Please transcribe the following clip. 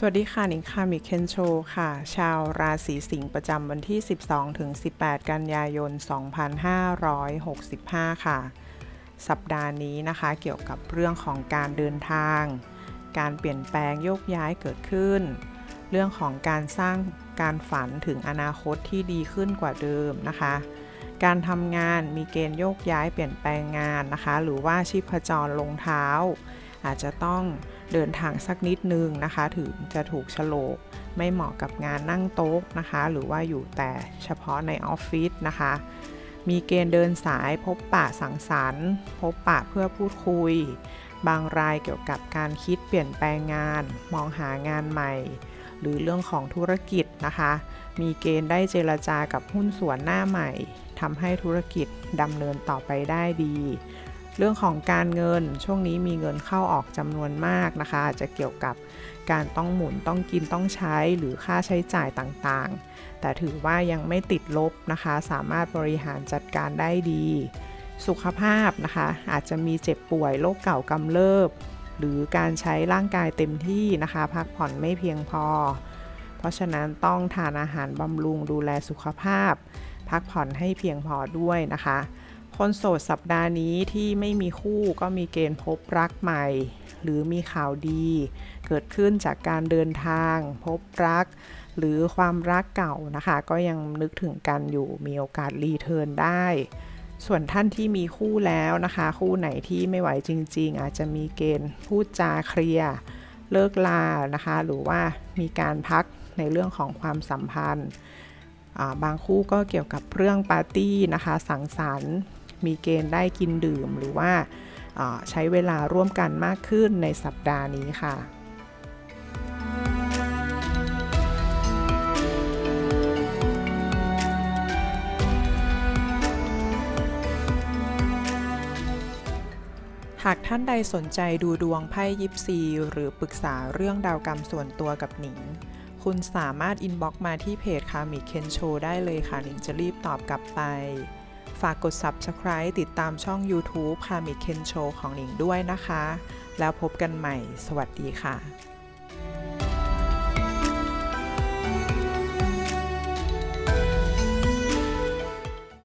สวัสดีค่ะ นิงค่ะมิเคนโชค่ะ ชาวราศีสิงห์ประจำวันที่ 12 ถึง 18 กันยายน 2565 ค่ะ สัปดาห์นี้นะคะเกี่ยวกับเรื่องของการเดินทาง การเปลี่ยนแปลงโยกย้ายเกิดขึ้น เรื่องของการสร้างการฝันถึงอนาคตที่ดีขึ้นกว่าเดิมนะคะ การทำงานมีเกณฑ์โยกย้ายเปลี่ยนแปลงงานนะคะ หรือว่าชีพจรลงเท้า อาจจะต้อง เดินทางสักนิดนึงนะคะ ถึงจะถูกโฉลก ไม่เหมาะกับงานนั่งโต๊ะนะคะ หรือว่าอยู่แต่เฉพาะในออฟฟิศนะคะ มีเกณฑ์เดินสายพบปะสังสรรค์ พบปะเพื่อพูดคุย บางรายเกี่ยวกับการคิดเปลี่ยนแปลงงาน มองหางานใหม่ หรือเรื่องของธุรกิจนะคะ มีเกณฑ์ได้เจรจากับหุ้นส่วนหน้าใหม่ทำให้ธุรกิจดำเนินต่อไปได้ดี เรื่องของการเงินช่วงนี้มีเงินเข้าออกจำนวนมากนะคะอาจจะเกี่ยวกับการต้องหมุนต้องกินต้องใช้หรือค่าใช้จ่ายต่างๆ แต่ถือว่ายังไม่ติดลบนะคะ สามารถบริหารจัดการได้ดี สุขภาพนะคะ อาจจะมีเจ็บป่วยโรคเก่ากำเริบ หรือการใช้ร่างกายเต็มที่นะคะ พักผ่อนไม่เพียงพอ เพราะฉะนั้นต้องทานอาหารบำรุงดูแลสุขภาพ พักผ่อนให้เพียงพอด้วยนะคะ คนโสดสัปดาห์นี้ที่ไม่มีคู่ก็มีเกณฑ์พบรักใหม่ หรือมีข่าวดี เกิดขึ้นจากการเดินทาง พบรัก หรือความรักเก่านะคะ ก็ยังนึกถึงกันอยู่มีโอกาสรีเทิร์นได้ ส่วนท่านที่มีคู่แล้วนะคะ คู่ไหนที่ไม่ไหวจริง ๆ อาจจะมีเกณฑ์พูดจาเคลียร์เลิกลานะคะ หรือว่ามีการพักในเรื่องของความสัมพันธ์บางคู่ก็เกี่ยวกับเรื่องปาร์ตี้นะคะ สังสรรค์ มีเกณฑ์ได้กินดื่มหรือว่าใช้เวลาร่วมกันมากขึ้นในสัปดาห์นี้ค่ะหากท่านใดสนใจดูดวงไพ่ยิปซี หรือปรึกษาเรื่องดาวกรรมส่วนตัวกับหนิง คุณสามารถอินบ็อกมาที่เพจคามิเคนโชได้เลยค่ะ หนิงจะรีบตอบกลับไป ฝากกด Subscribe ติดตามช่อง YouTube พามิเคนโชของหนิงด้วยนะคะ แล้วพบกันใหม่ สวัสดีค่ะ